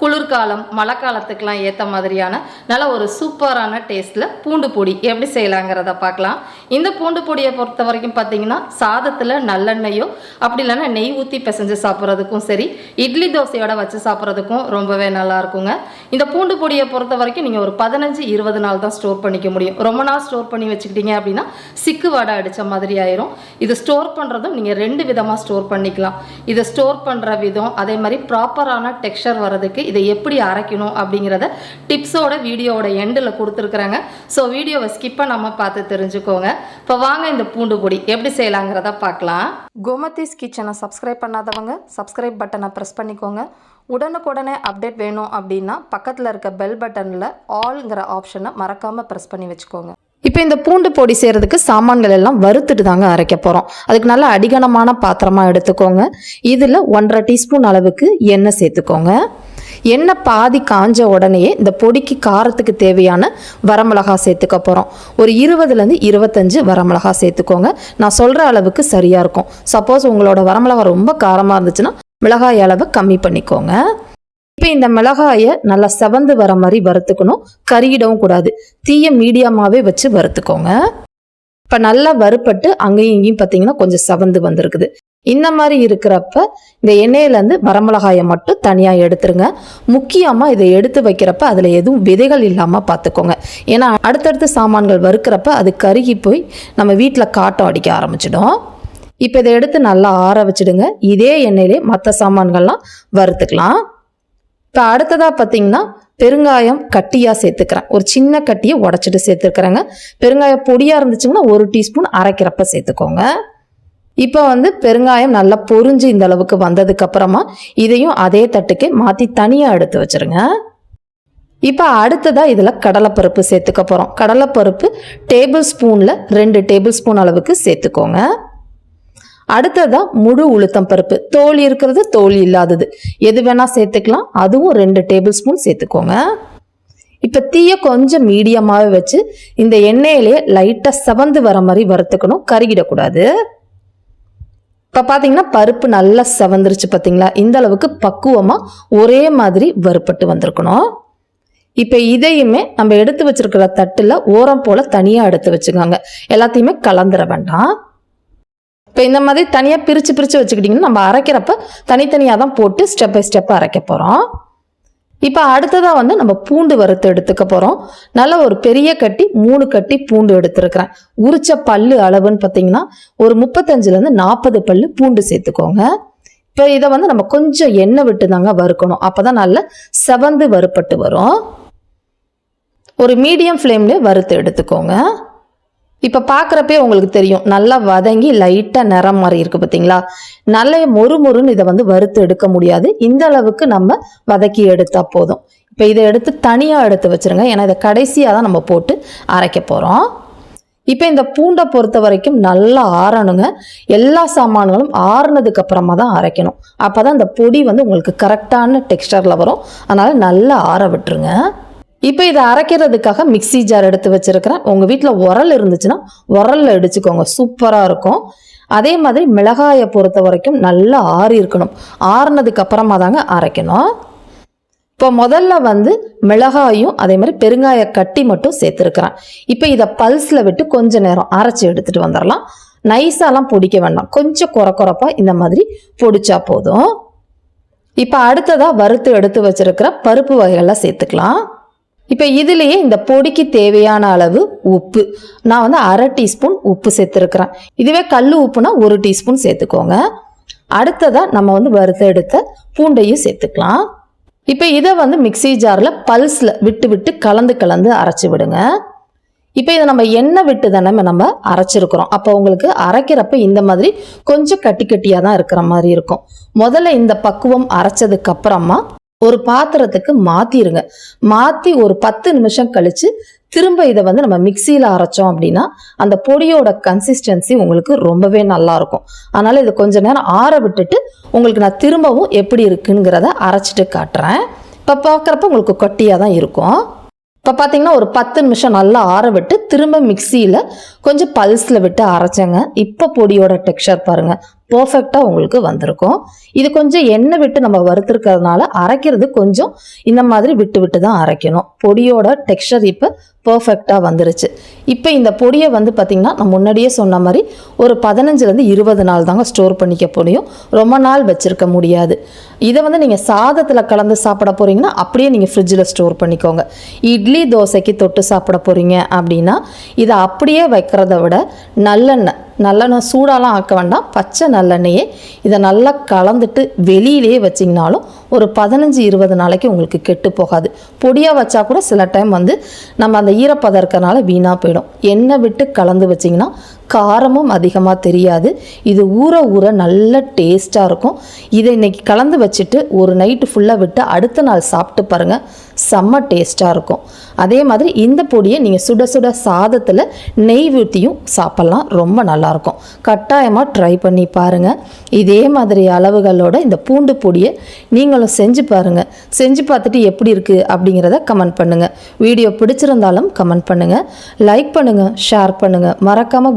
குளிர்காலம் மழை காலத்துக்கெலாம் ஏற்ற மாதிரியான நல்ல ஒரு சூப்பரான டேஸ்ட்டில் பூண்டு பொடி எப்படி செய்யலாங்கிறத பார்க்கலாம். இந்த பூண்டு பொடியை பொறுத்த வரைக்கும் பார்த்தீங்கன்னா சாதத்தில் நல்லெண்ணெயோ அப்படி இல்லைன்னா நெய் ஊற்றி பிசைஞ்சு சாப்பிட்றதுக்கும் சரி இட்லி தோசையோட வச்சு சாப்பிட்றதுக்கும் ரொம்பவே நல்லா இருக்குங்க. இந்த பூண்டு பொடியை பொறுத்த வரைக்கும் நீங்கள் ஒரு பதினஞ்சு இருபது நாள் தான் ஸ்டோர் பண்ணிக்க முடியும். ரொம்ப நாள் ஸ்டோர் பண்ணி வச்சுக்கிட்டீங்க அப்படின்னா சிக்கு வடை அடித்த மாதிரி ஆயிரும். இது ஸ்டோர் பண்ணுறதும் நீங்கள் ரெண்டு விதமாக ஸ்டோர் பண்ணிக்கலாம். இதை ஸ்டோர் பண்ணுற விதம் அதே மாதிரி ப்ராப்பரான டெக்ஸ்டர் வர்றதுக்கு இதை எப்படி அரைக்கணும் அப்படிங்கிறத டிப்ஸோட வீடியோவோட எண்டில் கொடுத்துருக்குறாங்க. ஸோ வீடியோவை ஸ்கிப் பண்ணாமல் பார்த்து தெரிஞ்சுக்கோங்க. இப்போ வாங்க இந்த பூண்டு பொடி எப்படி செய்யலாங்கிறத பார்க்கலாம். கோமதிஸ் கிச்சனை சப்ஸ்கிரைப் பண்ணாதவங்க சப்ஸ்கிரைப் பட்டனை ப்ரெஸ் பண்ணிக்கோங்க. உடனுக்குடனே அப்டேட் வேணும் அப்படின்னா பக்கத்தில் இருக்க பெல் பட்டனில் ஆல்ங்கிற ஆப்ஷனை மறக்காமல் ப்ரெஸ் பண்ணி வச்சுக்கோங்க. இப்போ இந்த பூண்டு பொடி செய்கிறதுக்கு சாமான்கள் எல்லாம் வறுத்துட்டு தாங்க அரைக்க போகிறோம் அதுக்கு நல்ல அடிகனமான பாத்திரமாக எடுத்துக்கோங்க. இதில் ஒன்றரை டீஸ்பூன் அளவுக்கு எண்ணெய் சேர்த்துக்கோங்க. எண்ணெய் பாதி காஞ்ச உடனேயே இந்த பொடிக்கு காரத்துக்கு தேவையான வரமிளகா சேர்த்துக்க போகிறோம் ஒரு இருபதுலேருந்து இருபத்தஞ்சு வரமிளகா சேர்த்துக்கோங்க. நான் சொல்கிற அளவுக்கு சரியாக இருக்கும். சப்போஸ் உங்களோட வரமிளகா ரொம்ப காரமாக இருந்துச்சுன்னா மிளகாய் அளவை கம்மி பண்ணிக்கோங்க. இப்போ இந்த மிளகாயை நல்லா செவந்து வர மாதிரி வறுத்துக்கணும். கறியிடவும் கூடாது. தீய மீடியமாகவே வச்சு வறுத்துக்கோங்க. இப்போ நல்லா வறுப்பட்டு அங்கேயும் இங்கேயும் பார்த்தீங்கன்னா கொஞ்சம் செவந்து வந்திருக்குது. இந்த மாதிரி இருக்கிறப்ப இந்த எண்ணெயிலேருந்து வரமிளகாயை மட்டும் தனியாக எடுத்துருங்க. முக்கியமாக இதை எடுத்து வைக்கிறப்ப அதில் எதுவும் விதைகள் இல்லாமல் பார்த்துக்கோங்க ஏன்னா அடுத்தடுத்த சாமான்கள் வறுக்கிறப்ப அது கருகி போய் நம்ம வீட்டில் காட்டம் அடிக்க ஆரம்பிச்சிடும். இப்போ இதை எடுத்து நல்லா ஆற வச்சிடுங்க. இதே எண்ணெயிலே மற்ற சாமான்கள்லாம் வறுத்துக்கலாம். இப்போ அடுத்ததாக பார்த்தீங்கன்னா பெருங்காயம் கட்டியாக சேர்த்துக்கிறேன். ஒரு சின்ன கட்டியை உடச்சிட்டு சேர்த்துருக்குறேங்க பெருங்காயம் பொடியாக இருந்துச்சுங்கன்னா ஒரு டீஸ்பூன் அரைக்கிறப்ப சேர்த்துக்கோங்க. இப்போ வந்து பெருங்காயம் நல்லா பொறிஞ்சு இந்த அளவுக்கு வந்ததுக்கு அப்புறமா இதையும் அதே தட்டுக்கே மாற்றி தனியாக எடுத்து வச்சிருங்க. இப்போ அடுத்ததாக இதில் கடலைப்பருப்பு சேர்த்துக்க போகிறோம் கடலைப்பருப்பு டேபிள் ஸ்பூனில் ரெண்டு டேபிள் ஸ்பூன் அளவுக்கு சேர்த்துக்கோங்க. அடுத்ததா முழு உளுத்தம் பருப்பு. தோல் இருக்கிறது தோல் இல்லாதது. எது வேணா சேர்த்துக்கலாம். அதுவும் ரெண்டு டேபிள் ஸ்பூன் சேர்த்துக்கோங்க. இப்போ தீய கொஞ்சம் மீடியமாகவே வச்சு இந்த எண்ணெயிலேயே லைட்டாக செவந்து வர மாதிரி வறுத்துக்கணும். கருகிடக்கூடாது. இப்போ பார்த்தீங்கன்னா பருப்பு நல்லா செவந்துருச்சு பார்த்தீங்களா இந்த அளவுக்கு பக்குவமாக ஒரே மாதிரி வறுப்பட்டு வந்திருக்கணும். இப்போ இதையுமே நம்ம எடுத்து வச்சிருக்கிற தட்டில் ஓரம் போல் தனியாக எடுத்து வச்சுக்கோங்க. எல்லாத்தையுமே கலந்துட வேண்டாம். இப்போ இந்த மாதிரி தனியாக பிரித்து பிரித்து வச்சுக்கிட்டிங்கன்னா நம்ம அரைக்கிறப்ப தனித்தனியாக தான் போட்டு ஸ்டெப் பை ஸ்டெப் அரைக்க போகிறோம் இப்போ அடுத்ததாக வந்து நம்ம பூண்டு வறுத்து எடுத்துக்க போகிறோம் நல்ல ஒரு பெரிய கட்டி மூணு கட்டி பூண்டு எடுத்துருக்கிறேன். உரிச்ச பல்லு அளவுன்னு பார்த்தீங்கன்னா ஒரு முப்பத்தஞ்சுலேருந்து நாற்பது பல்லு பூண்டு சேர்த்துக்கோங்க. இப்போ இதை வந்து நம்ம கொஞ்சம் எண்ணெய் விட்டு தாங்க வறுக்கணும். அப்போ தான் நல்ல செவந்து வறுப்பட்டு வரும். ஒரு மீடியம் ஃப்ளேம்லேயே வறுத்து எடுத்துக்கோங்க. இப்போ பார்க்குறப்பே உங்களுக்கு தெரியும். நல்லா வதங்கி லைட்டாக நிறம் மாதிரி இருக்குது பார்த்தீங்களா நல்ல மொறு மொறுன்னு இதை வந்து வறுத்து எடுக்க முடியாது. இந்த அளவுக்கு நம்ம வதக்கி எடுத்தால் போதும். இப்போ இதை எடுத்து தனியாக எடுத்து வச்சுருங்க. ஏன்னா இதை கடைசியாக தான் நம்ம போட்டு அரைக்க போகிறோம் இப்போ இந்த பூண்டை பொறுத்த வரைக்கும் நல்லா ஆறணுங்க. எல்லா சாமான்களும் ஆறுனதுக்கு அப்புறமா தான் அரைக்கணும். அப்போ தான் இந்த பொடி வந்து உங்களுக்கு கரெக்டான டெக்ஸ்டரில் வரும். அதனால் நல்லா ஆற விட்டுருங்க. இப்போ இதை அரைக்கிறதுக்காக மிக்ஸி ஜார் எடுத்து வச்சிருக்கிறேன். உங்கள் வீட்டில் உரல் இருந்துச்சுன்னா உரலில் அடிச்சுக்கோங்க சூப்பராக இருக்கும். அதே மாதிரி மிளகாயை பொறுத்த வரைக்கும் நல்லா ஆறி இருக்கணும். ஆறுனதுக்கு அப்புறமா தாங்க அரைக்கணும். இப்போ முதல்ல வந்து மிளகாயும் அதே மாதிரி பெருங்காய கட்டி மட்டும் சேர்த்துருக்குறேன். இப்போ இதை பல்ஸில் விட்டு கொஞ்ச நேரம் அரைச்சி எடுத்துகிட்டு வந்துடலாம். நைஸாலாம் பொடிக்க வேண்டாம். கொஞ்சம் குறை குறைப்பாக இந்த மாதிரி பொடிச்சா போதும். இப்போ அடுத்ததாக வறுத்து எடுத்து வச்சுருக்கிற பருப்பு வகைகள்லாம் சேர்த்துக்கலாம். இப்போ இதுலேயே இந்த பொடிக்கு தேவையான அளவு உப்பு. நான் வந்து அரை டீஸ்பூன் உப்பு சேர்த்துருக்குறேன். இதுவே கல் உப்புனா ஒரு டீஸ்பூன் சேர்த்துக்கோங்க. அடுத்ததாக நம்ம வந்து வறுத்து எடுத்த பூண்டையும் சேர்த்துக்கலாம். இப்போ இதை வந்து மிக்ஸி ஜாரில் பல்ஸில் விட்டு விட்டு கலந்து கலந்து அரைச்சி விடுங்க. இப்போ இதை நம்ம எண்ணெய் விட்டு தானே நம்ம அரைச்சிருக்கிறோம். அப்போ உங்களுக்கு அரைக்கிறப்ப இந்த மாதிரி கொஞ்சம் கட்டி கட்டியாக தான் இருக்கிற மாதிரி இருக்கும். முதல்ல இந்த பக்குவம் அரைச்சதுக்கு அப்புறமா ஒரு பாத்திரத்துக்கு மாத்திருங்க. மாத்தி ஒரு பத்து நிமிஷம் கழிச்சு திரும்ப இதை வந்து நம்ம மிக்சியில் அரைச்சோம் அப்படின்னா அந்த பொடியோட கன்சிஸ்டன்சி உங்களுக்கு ரொம்பவே நல்லா இருக்கும். அதனால இதை கொஞ்ச நேரம் ஆற விட்டுட்டு உங்களுக்கு நான் திரும்பவும் எப்படி இருக்குங்கிறத அரைச்சிட்டு காட்டுறேன். இப்போ பார்க்குறப்ப உங்களுக்கு கொட்டியாக தான் இருக்கும். இப்போ பார்த்தீங்கன்னா ஒரு பத்து நிமிஷம் நல்லா ஆற விட்டு திரும்ப மிக்சியில் கொஞ்சம் பல்ஸில் விட்டு அரைச்சேங்க. இப்போ பொடியோட டெக்ஸ்சர் பாருங்கள் பர்ஃபெக்டாக உங்களுக்கு வந்திருக்கும். இது கொஞ்சம் எண்ணெய் விட்டு நம்ம வறுத்துருக்கிறதுனால அரைக்கிறது கொஞ்சம் இந்த மாதிரி விட்டு விட்டு தான் அரைக்கணும். பொடியோட டெக்ஸ்டர் இப்போ பர்ஃபெக்டாக வந்துருச்சு. இப்போ இந்த பொடியை வந்து பார்த்திங்கன்னா நான் முன்னாடியே சொன்ன மாதிரி ஒரு பதினஞ்சுலேருந்து இருபது நாள் தாங்க ஸ்டோர் பண்ணிக்க முடியும். ரொம்ப நாள் வச்சுருக்க முடியாது. இதை வந்து நீங்கள் சாதத்தில் கலந்து சாப்பிட போகிறீங்கன்னா அப்படியே நீங்கள் ஃப்ரிட்ஜில் ஸ்டோர் பண்ணிக்கோங்க. இட்லி தோசைக்கு தொட்டு சாப்பிட போகிறீங்க அப்படின்னா இதை அப்படியே வைக்கிறத விட நல்லெண்ணெய் நல்லெண்ணெய் சூடாலாம் ஆக்க வேண்டாம். பச்சை நல்லெண்ணெயே இதை நல்லா கலந்துட்டு வெளியிலேயே வச்சிங்கனாலும் ஒரு பதினஞ்சு இருபது நாளைக்கு உங்களுக்கு கெட்டு போகாது. பொடியாக வச்சா கூட சில டைம் வந்து நம்ம அந்த ஈரப்பதம் வீணாக போயிடும். எண்ணெய் விட்டு கலந்து வச்சிங்கன்னா காரமும் அதிகமாக தெரியாது. இது ஊற ஊற நல்ல டேஸ்ட்டாக இருக்கும். இதை இன்னைக்கு கலந்து வச்சுட்டு ஒரு நைட்டு ஃபுல்லாக விட்டு அடுத்த நாள் சாப்பிட்டு பாருங்கள் செம்ம டேஸ்ட்டாக இருக்கும். அதே மாதிரி இந்த பொடியை நீங்கள் சுட சுட சாதத்தில் நெய் ஊற்றியும் சாப்பிட்லாம். ரொம்ப நல்லாயிருக்கும் கட்டாயமாக ட்ரை பண்ணி பாருங்கள் இதே மாதிரி அளவுகளோட இந்த பூண்டு பொடியை நீங்களும் செஞ்சு பாருங்கள் செஞ்சு பார்த்துட்டு எப்படி இருக்குது அப்படிங்கிறத கமெண்ட் பண்ணுங்கள் வீடியோ பிடிச்சிருந்தாலும் கமெண்ட் பண்ணுங்கள் லைக் பண்ணுங்கள் ஷேர் பண்ணுங்கள் மறக்காமல்